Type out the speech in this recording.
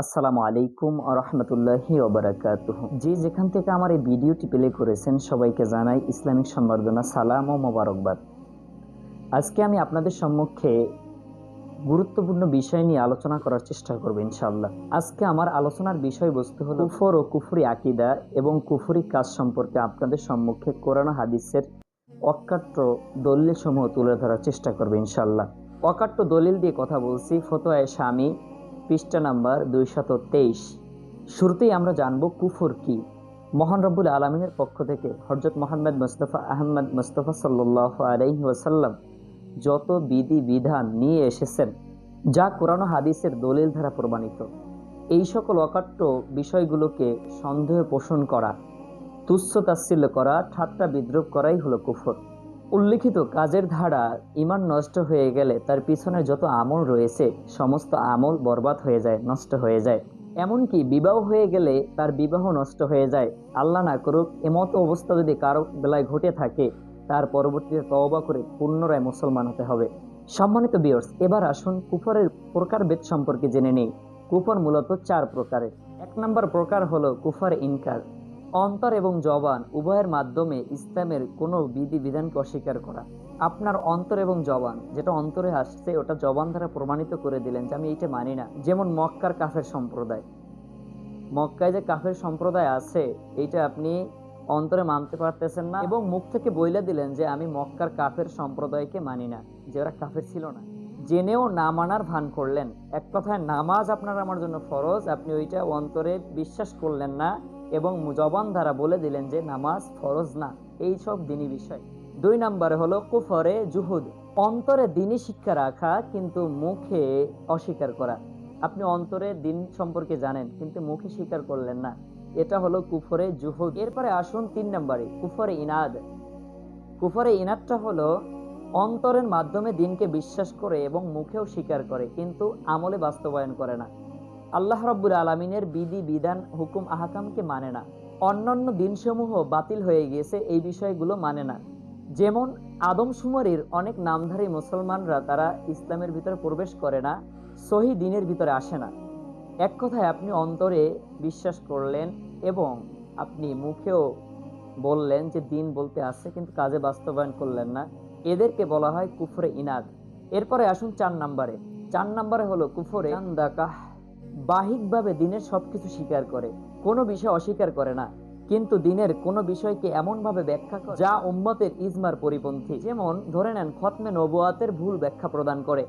আসসালামু আলাইকুম রহমতুল্লাহি ওবরাকাতুহ যে যেখান থেকে আমার এই ভিডিওটি প্লে করেছেন, সবাইকে জানাই ইসলামিক সম্বর্ধনা, সালাম ও মোবারকবাদ। আজকে আমি আপনাদের সম্মুখে গুরুত্বপূর্ণ বিষয় নিয়ে আলোচনা করার চেষ্টা করব ইনশাআল্লাহ। আজকে আমার আলোচনার বিষয়বস্তু হলো কুফর ও কুফরি আকিদা এবং কুফরি কাজ সম্পর্কে আপনাদের সম্মুখে কোরআন হাদিসের অকাট্য দলিল সমূহ তুলে ধরার চেষ্টা করবে ইনশাআল্লাহ। অকাট্য দলিল দিয়ে কথা বলছি। ফতোয়ায় স্বামী পৃষ্ঠা নাম্বার দুইশত তেইশ। শুরুতেই আমরা জানব কুফুর কি। মহান রব্বুল আলমিনের পক্ষ থেকে হজরত মোহাম্মদ মুস্তফা আহমদ মুস্তফা সাল্লাহ আলহি ওয়াসাল্লাম যত বিধি বিধান নিয়ে এসেছেন, যা কোরআন হাদিসের দলিল দ্বারা প্রমাণিত। এই সকল অকাট্য বিষয়গুলোকে সন্দেহ পোষণ করা, তুচ্ছ তাচ্ছিল্য করা, ঠাট্টা বিদ্রুপ করাই হলো কুফর। উল্লিখিত কাজের ধারা ইমান নষ্ট হয়ে গেলে তার পিছনে যত আমল রয়েছে, সমস্ত আমল বরবাদ হয়ে যায়, নষ্ট হয়ে যায়। এমনকি বিবাহ হয়ে গেলে তার বিবাহ নষ্ট হয়ে যায়। আল্লাহ না করুক, এমতো অবস্থা যদি কারও বেলায় ঘটে থাকে, তার পরবর্তীতে তওবা করে পুনরায় মুসলমান হতে হবে। সম্মানিত বিয়র্স এবার আসুন কুফরের প্রকারভেদ সম্পর্কে জেনে নেই। কুফর মূলত চার প্রকারের। এক নম্বর প্রকার হলো কুফর ইনকার। অন্তর এবং জবান উভয়ের মাধ্যমে ইসলামের কোনো বিধি বিধানকে অস্বীকার করা। আপনার অন্তর এবং জবান, যেটা অন্তরে আসছে, ওটা জবান দ্বারা প্রমাণিত করে দিলেন যে আমি এইটা মানি না। যেমন মক্কার কাফের সম্প্রদায়। মক্কায় যে কাফের সম্প্রদায় আছে, এইটা আপনি অন্তরে মানতে পারতেছেন না এবং মুখ থেকে বইলে দিলেন যে আমি মক্কার কাফের সম্প্রদায়কে মানি না, যে ওরা কাফের ছিল না। জেনেও না মানার ভান করলেন। এক কথায়, নামাজ আপনার আমার জন্য ফরজ, আপনি ওইটা অন্তরে বিশ্বাস করলেন না। এবং জবান দ্বারা বলে দিলেন যে নামাজ ফরজ না। এই সব দিনই বিষয়। দুই নম্বরে হলো কুফরে জুহুদ। অন্তরে দিনই শিক্ষা রাখা, কিন্তু মুখে অস্বীকার করা। আপনি অন্তরে দিন সম্পর্কে জানেন, কিন্তু মুখে স্বীকার করলেন না। এটা হলো কুফরে জুহুদ। এরপরে আসুন তিন নম্বরে, কুফরে ইনাদ। কুফরে ইনাদটা হলো অন্তরের মাধ্যমে দিনকে বিশ্বাস করে এবং মুখেও স্বীকার করে, কিন্তু আমলে বাস্তবায়ন করে না। আল্লাহ রব্বুল আলমিনের বিধি, বিধান, হুকুম, আহাকামকে মানে না। অন্যান্য দিনসমূহ বাতিল হয়ে গিয়েছে, এই বিষয়গুলো মানে না। যেমন আদমশুমারির অনেক নামধারী মুসলমানরা তারা ইসলামের ভিতরে প্রবেশ করে না, সহি দিনের ভিতরে আসে না। এক কথায় আপনি অন্তরে বিশ্বাস করলেন এবং আপনি মুখেও বললেন যে দিন বলতে আসছে কিন্তু কাজে বাস্তবায়ন করলেন না। এদেরকে বলা হয় কুফরে ইনাদ। এরপরে আসুন চার নাম্বারে। চার নাম্বারে হলো কুফরে আন্দাকাহ বাহিকভাবে দিনের সব কিছু স্বীকার করে, কোনো বিষয় অস্বীকার করে না। কিন্তু দিনের কোনো বিষয়কে এমনভাবে ব্যাখ্যা করে যা উম্মতের ইজমার পরিপন্থী। যেমন, ধরে নেন, খতমে নবুয়াতের ভুল ব্যাখ্যা প্রদান করে।